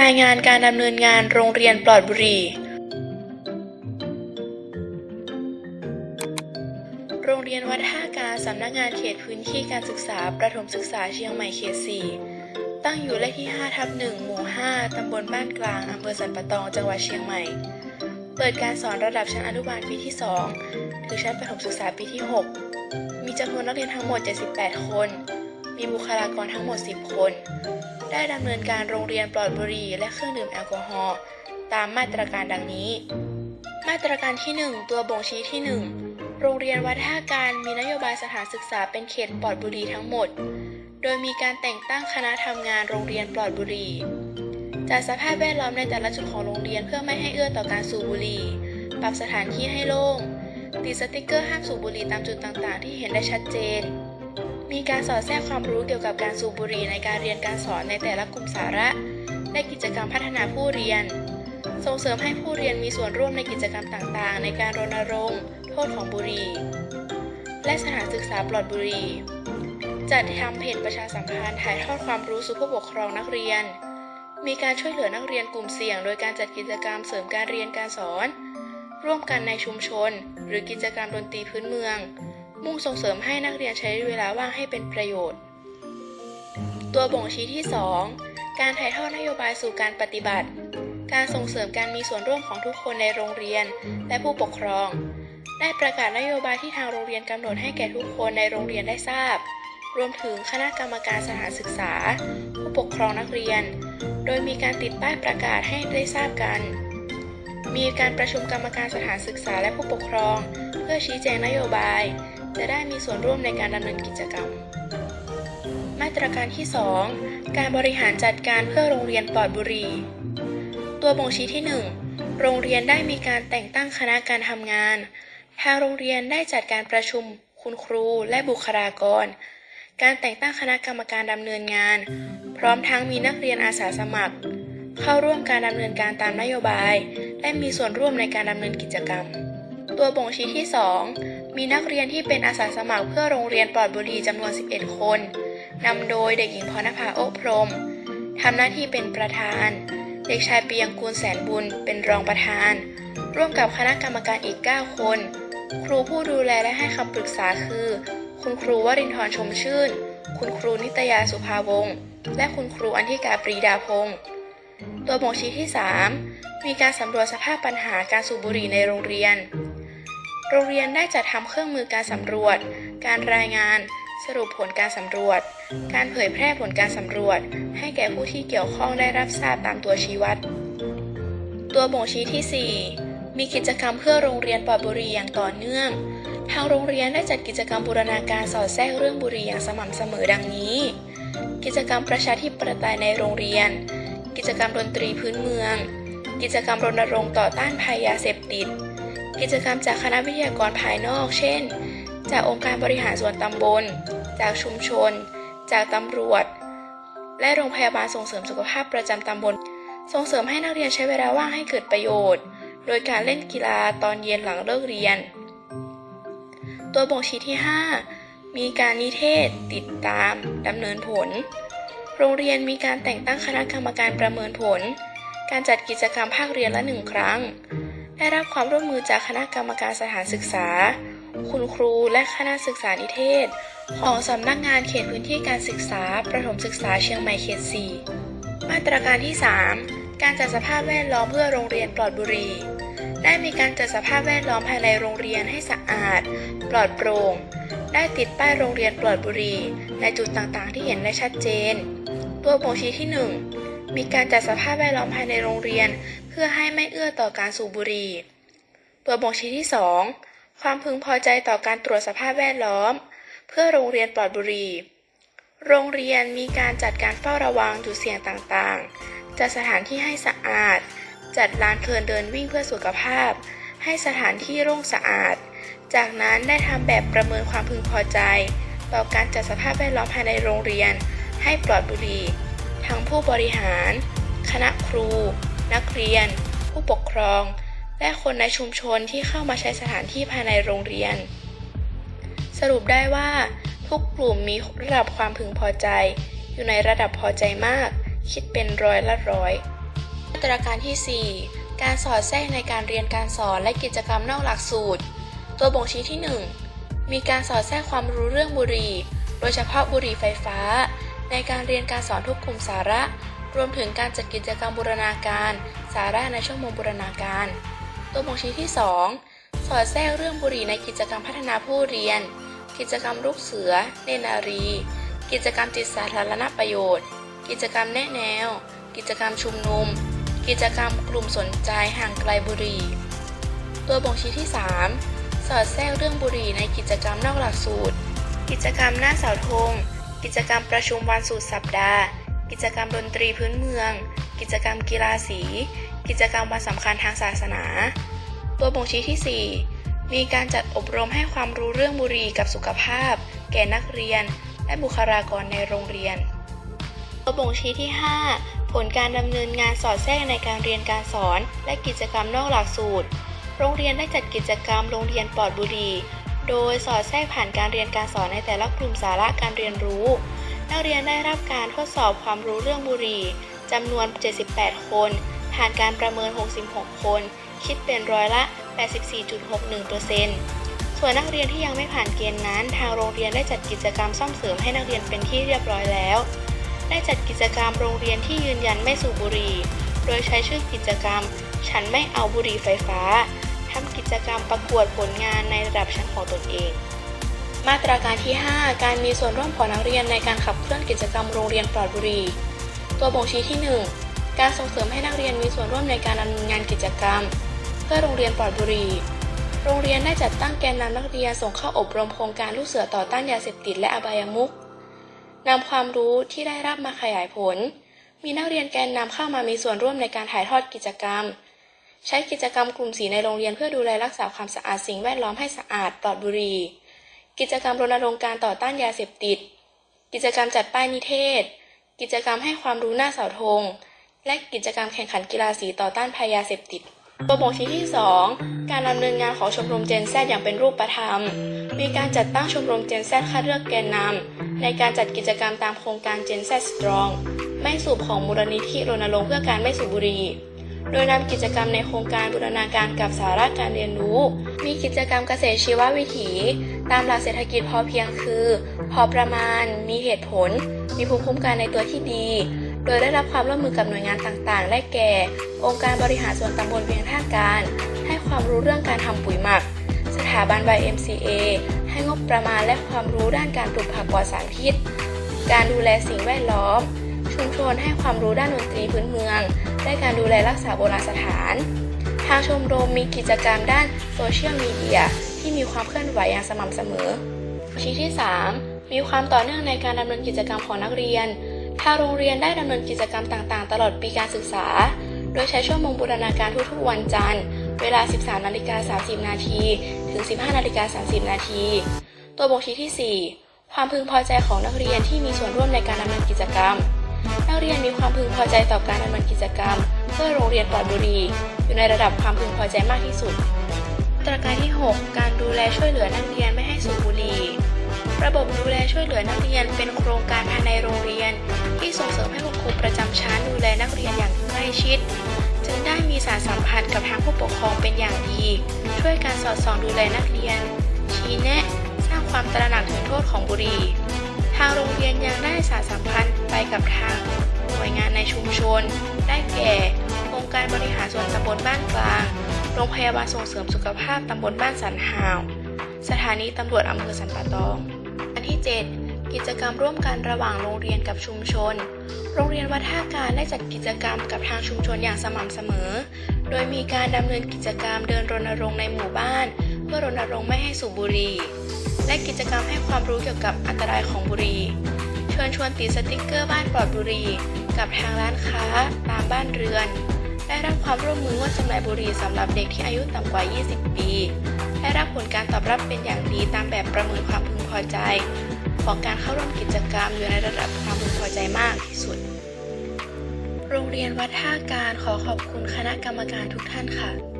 รายงานการดำเนินงานโรงเรียนปลอดบุหรี่ โรงเรียนวัดท่าการสำนักงานเขตพื้นที่การศึกษาประถมศึกษาเชียงใหม่เขต 4 ตั้งอยู่เลขที่ 5 ทับ 1 หมู่ 5 ตำบลบ้านกลาง อำเภอสันปะตอง จังหวัดเชียงใหม่ เปิดการสอนระดับชั้นอนุบาลปีที่ 2 ถึงชั้นประถมศึกษาปีที่ 6 มีจำนวนนักเรียนทั้งหมด 78 คน มีบุคลากรทั้งหมด 10 คน ได้ดำเนินการโรงเรียนปลอดบุหรี่และเครื่องดื่มแอลกอฮอล์ตามมาตรการดังนี้ มาตรการที่ 1 ตัวบ่งชี้ที่ 1 โรงเรียนวัดท่าการมีนโยบายสถานศึกษาเป็นเขตปลอดบุหรี่ทั้งหมด โดยมีการแต่งตั้งคณะทำงานโรงเรียนปลอดบุหรี่จัดสภาพแวดล้อมในแต่ละจุดของโรงเรียนเพื่อไม่ให้เอื้อต่อการสูบบุหรี่ ปรับสถานที่ให้โล่ง ติดสติกเกอร์ห้ามสูบบุหรี่ตามจุดต่างๆ ที่เห็นได้ชัดเจน มีการสอดแทรกความรู้เกี่ยวกับการสูบบุหรี่ในการเรียนการสอนในแต่ละกลุ่มสาระ และกิจกรรมพัฒนาผู้เรียน ส่งเสริมให้ผู้เรียนมีส่วนร่วมในกิจกรรมต่างๆ ในการรณรงค์ โทษของบุหรี่ และสถานศึกษาปลอดบุหรี่ จัดทำเพจประชาสัมพันธ์ถ่ายทอดความรู้สู่ผู้ปกครองนักเรียน มีการช่วยเหลือนักเรียนกลุ่มเสี่ยง โดยการจัดกิจกรรมเสริมการเรียนการสอน ร่วมกันในชุมชน หรือกิจกรรมดนตรีพื้นเมือง มุ่งส่งเสริมให้นักเรียนใช้เวลาว่างให้เป็นประโยชน์ ตัวบ่งชี้ที่ 2 การถ่ายทอดนโยบายสู่การปฏิบัติ การส่งเสริมการมีส่วนร่วมของทุกคนในโรงเรียนและผู้ปกครอง ได้ประกาศนโยบายที่ทางโรงเรียนกำหนดให้แก่ทุกคนในโรงเรียนได้ทราบ รวมถึงคณะกรรมการสถานศึกษา ผู้ปกครองนักเรียน โดยมีการติดป้ายประกาศให้ได้ทราบกันมีการประชุมกรรมการสถานศึกษาและผู้ปกครอง เพื่อชี้แจงนโยบาย จะได้มีส่วนร่วมในการดำเนินกิจกรรม มาตรการที่ 2 การบริหารจัดการเพื่อโรงเรียนปลอดบุหรี่ ตัวบ่งชี้ที่ 1 โรงเรียนได้มีการแต่งตั้งคณะการทำงาน ทางโรงเรียนได้จัดการประชุม คุณครูและบุคลากร การแต่งตั้งคณะกรรมการดำเนินงาน พร้อมทั้งมีนักเรียนอาสาสมัคร เข้าร่วมการดำเนินการตามนโยบาย และมีส่วนร่วมในการดำเนินกิจกรรม ตัวบ่งชี้ที่ 2 มีนักเรียนที่เป็นอาสาสมัครเพื่อโรงเรียนปลอดบุหรี่จำนวน 11 คนนำโดยเด็กหญิงพรณภาโอพรมทำหน้าที่เป็นประธาน เด็กชายเปียงกูลแสนบุญเป็นรองประธาน ร่วมกับคณะกรรมการอีก 9 คน ครูผู้ดูแลและให้คำปรึกษาคือ คุณครูวรินทร์ชมชื่น คุณครูนิตยาสุภาวงศ์และคุณครูอันธิกาปรีดาพงศ์ตัวบ่งชี้ที่ 3 มีการสำรวจสภาพปัญหาการสูบบุหรี่ในโรงเรียน โรงเรียนได้จัดทำเครื่องมือการสำรวจ การรายงาน สรุปผลการสำรวจ การเผยแพร่ผลการสำรวจ ให้แก่ผู้ที่เกี่ยวข้องได้รับทราบตามตัวชี้วัด ตัวบ่งชี้ที่ 4 มีกิจกรรมเพื่อโรงเรียนปลอดบุหรี่อย่างต่อเนื่อง ทางโรงเรียนได้จัดกิจกรรมบูรณาการสอดแทรกเรื่องบุหรี่อย่างสม่ำเสมอดังนี้ กิจกรรมประชาธิปไตยในโรงเรียน กิจกรรมดนตรีพื้นเมือง กิจกรรมรณรงค์ต่อต้านภัยยาเสพติด กิจกรรมจากคณะวิทยากรภายนอก เช่น จากองค์การบริหารส่วนตำบล จากชุมชน จากตำรวจ และโรงพยาบาลส่งเสริมสุขภาพประจำตำบล ส่งเสริมให้นักเรียนใช้เวลาว่างให้เกิดประโยชน์ โดยการเล่นกีฬาตอนเย็นหลังเลิกเรียน ตัวบ่งชี้ที่ 5 มีการนิเทศ ติดตามดำเนินผล โรงเรียนมีการแต่งตั้งคณะกรรมการประเมินผล การจัดกิจกรรมภาคเรียนละหนึ่งครั้ง ได้รับความร่วมมือจากคณะกรรมการสถานศึกษา คุณครูและคณะศึกษานิเทศ ของสำนักงานเขตพื้นที่การศึกษา ประถมศึกษาเชียงใหม่เขต 4 มาตรการที่ 3 การจัดสภาพแวดล้อมเพื่อโรงเรียนปลอดบุหรี่ได้มีการจัดสภาพแวดล้อมภายในโรงเรียนให้สะอาด ปลอดโปร่ง ได้ติดป้ายโรงเรียนปลอดบุหรี่ในจุดต่างๆ ที่เห็นได้ชัดเจน ตัวบ่งชี้ที่ 1มีการจัดสภาพแวดล้อมภายในโรงเรียน เพื่อให้ไม่เอื้อต่อการสูบบุหรี่ ตัวบ่งชี้ที่ 2 ความพึงพอใจต่อการตรวจสภาพแวดล้อม เพื่อโรงเรียนปลอดบุหรี่ โรงเรียนมีการจัดการเฝ้าระวังจุดเสี่ยงต่างๆ จัดสถานที่ให้สะอาด จัดลานเพลินเดินวิ่งเพื่อสุขภาพ ให้สถานที่โล่งสะอาด จากนั้นได้ทำแบบประเมินความพึงพอใจ ต่อการจัดสภาพแวดล้อมภายในโรงเรียน ให้ปลอดบุหรี่ ทั้งผู้บริหาร คณะครู นักเรียน ผู้ปกครอง และคนในชุมชนที่เข้ามาใช้สถานที่ภายในโรงเรียน สรุปได้ว่า ทุกกลุ่มมีระดับความพึงพอใจ อยู่ในระดับพอใจมาก คิดเป็นร้อยละร้อยมาตรการที่ 4 การสอดแทรกในการเรียนการสอนและกิจกรรมนอกหลักสูตร ตัวบ่งชี้ที่ 1 มีการสอดแทรกความรู้เรื่องบุหรี่ โดยเฉพาะบุหรี่ไฟฟ้า ในการเรียนการสอนทุกกลุ่มสาระ รวมถึงการจัดกิจกรรมบูรณาการ สาระในชั่วโมงบูรณาการ ตัวบ่งชี้ที่ 2 สอดแทรกเรื่องบุหรี่ในกิจกรรมพัฒนาผู้เรียน กิจกรรมลูกเสือ เนนารี กิจกรรมจิตสาธารณประโยชน์ กิจกรรมแนะแนว กิจกรรมชุมนุม กิจกรรมกลุ่มสนใจห่างไกลบุหรี่ตัวบ่งชี้ที่ 3 สอดแทรกเรื่องบุหรี่ในกิจกรรมนอกหลักสูตร กิจกรรมหน้าเสาธงกิจกรรมประชุมวันสุดสัปดาห์ กิจกรรมดนตรีพื้นเมือง กิจกรรมกีฬาสี กิจกรรมวันสำคัญทางศาสนา ตัวบ่งชี้ที่ 4 มีการจัดอบรมให้ความรู้เรื่องบุหรี่กับสุขภาพ แก่นักเรียน และบุคลากรในโรงเรียน ตัวบ่งชี้ที่ 5 ผลการดำเนินงานสอดแทรกในการเรียนการสอน และกิจกรรมนอกหลักสูตร โรงเรียนได้จัดกิจกรรมโรงเรียนปลอดบุหรี่โดยสอดแทรกผ่านการเรียนการสอนในแต่ละกลุ่มสาระการเรียนรู้ นักเรียนได้รับการทดสอบความรู้เรื่องบุหรี่จำนวน 78 คน ผ่านการประเมิน 66 คน คิดเป็นร้อยละ 84.61%ส่วนนักเรียนที่ยังไม่ผ่านเกณฑ์นั้น ทางโรงเรียนได้จัดกิจกรรมซ่อมเสริมให้นักเรียนเป็นที่เรียบร้อยแล้ว ได้จัดกิจกรรมโรงเรียนที่ยืนยันไม่สูบบุหรี่ โดยใช้ชื่อกิจกรรม ฉันไม่เอาบุหรี่ไฟฟ้าทำกิจกรรมประกวดผลงานในระดับชั้นของตนเอง มาตราการที่ 5 การมีส่วนร่วมของนักเรียนในการขับเคลื่อนกิจกรรมโรงเรียนปลอดบุหรี่ ตัวบ่งชี้ที่ 1 การส่งเสริมให้นักเรียนมีส่วนร่วมในการดำเนินงานกิจกรรม เพื่อโรงเรียนปลอดบุหรี่ โรงเรียนได้จัดตั้งแกนนำนักเรียนส่งเข้าอบรมโครงการลูกเสือต่อต้านยาเสพติดและอบายมุขนำความรู้ที่ได้รับมาขยายผล มีนักเรียนแกนนำเข้ามามีส่วนร่วมในการถ่ายทอดกิจกรรม ใช้กิจกรรมกลุ่มสีในโรงเรียนเพื่อดูแลรักษาความสะอาดสิ่งแวดล้อมให้สะอาดปลอดบุหรี่ กิจกรรมรณรงค์การต่อต้านยาเสพติด กิจกรรมจัดป้ายนิเทศ กิจกรรมให้ความรู้หน้าเสาธง และกิจกรรมแข่งขันกีฬาสีต่อต้านภัยยาเสพติด ตัวบ่งชี้ที่ 2 การดำเนินงานของชมรมเจนแซอย่างเป็นรูปธรรม มีการจัดตั้งชมรมเจนแซคัดเลือกแกนนำในการจัดกิจกรรมตามโครงการเจนแซสตรอง ไม่สูบของมูลนิธิรณรงค์เพื่อการไม่สูบบุหรี่ โดยนำกิจกรรมในโครงการบูรณาการกับสาระการเรียนรู้ มีกิจกรรมเกษตรชีววิถี ตามหลักเศรษฐกิจพอเพียงคือ พอประมาณ มีเหตุผล มีภูมิคุ้มกันในตัวที่ดี โดยได้รับความร่วมมือกับหน่วยงานต่างๆ และแก่ องค์การบริหารส่วนตำบลเวียงท่าการ ให้ความรู้เรื่องการทำปุ๋ยหมัก สถาบัน YMCA ให้งบประมาณและความรู้ด้านการปลูกผักปลอดสารพิษ การดูแลสิ่งแวดล้อม ชุมชนให้ความรู้ด้านดนตรีพื้นเมือง และการดูแลรักษาโบราณสถาน ทางชมรมมีกิจกรรมด้านโซเชียลมีเดียที่มีความเคลื่อนไหวอย่างสม่ำเสมอชี้ที่ 3 มีความต่อเนื่องในการดำเนินกิจกรรมของนักเรียนทางโรงเรียนได้ดำเนินกิจกรรมต่างๆ ตลอดปีการศึกษา โดยใช้ชั่วโมงบูรณาการทุกๆวันจันทร์ เวลา 13นาฬิกา30 นาที ถึง 15นาฬิกา30 นาที ตัวบ่งชี้ที่ 4 ความพึงพอใจของนักเรียนที่มีส่วนร่วมในการดำเนินกิจกรรม นักเรียนมีความพึงพอใจต่อการดำเนินกิจกรรม เพื่อโรงเรียนปลอดบุหรี่อยู่ในระดับความพึงพอใจมากที่สุดมาตรการที่ 6 การดูแลช่วยเหลือนักเรียนไม่ให้สูบบุหรี่ระบบดูแลช่วยเหลือนักเรียนเป็นโครงการภายในโรงเรียน ที่ส่งเสริมให้คุณครูประจำชั้นดูแลนักเรียนอย่างใกล้ชิด จึงได้มีสารสัมพันธ์กับทางผู้ปกครองเป็นอย่างดี ช่วยการสอดส่องดูแลนักเรียน ชี้แนะ สร้างความตระหนักถึงโทษของบุหรี่างโรงเรียนยังได้สารสัมพันธ์ไปกับทางหน่วยงานในชุมชน ได้แก่องค์การบริหารส่วนตำบลบ้านกลาง โรงพยาบาลส่งเสริมสุขภาพตำบลบ้านสันหาว สถานีตำรวจอำเภอสันป่าตอง อันที่ 7 กิจกรรมร่วมกันระหว่างโรงเรียนกับชุมชน โรงเรียนวัดท่าการได้จัดกิจกรรมกับทางชุมชนอย่างสม่ำเสมอ โดยมีการดำเนินกิจกรรมเดินรณรงค์ในหมู่บ้าน พื่อรณรงค์ไม่ให้สูบบุหรี่ และกิจกรรมให้ความรู้เกี่ยวกับอันตรายของบุหรี่เชิญชวนติดสติกเกอร์บ้านปลอดบุหรี่กับทางร้านค้า ตามบ้านเรือน ได้รับความร่วมมืองดจำหน่ายบุหรี่สำหรับเด็กที่อายุต่ำกว่า 20 ปี ได้รับผลการตอบรับเป็นอย่างดีตามแบบประเมินความพึงพอใจ ของการเข้าร่วมกิจกรรมอยู่ในระดับความพึงพอใจมากที่สุด โรงเรียนวัดท่าการขอขอบคุณคณะกรรมการทุกท่านค่ะ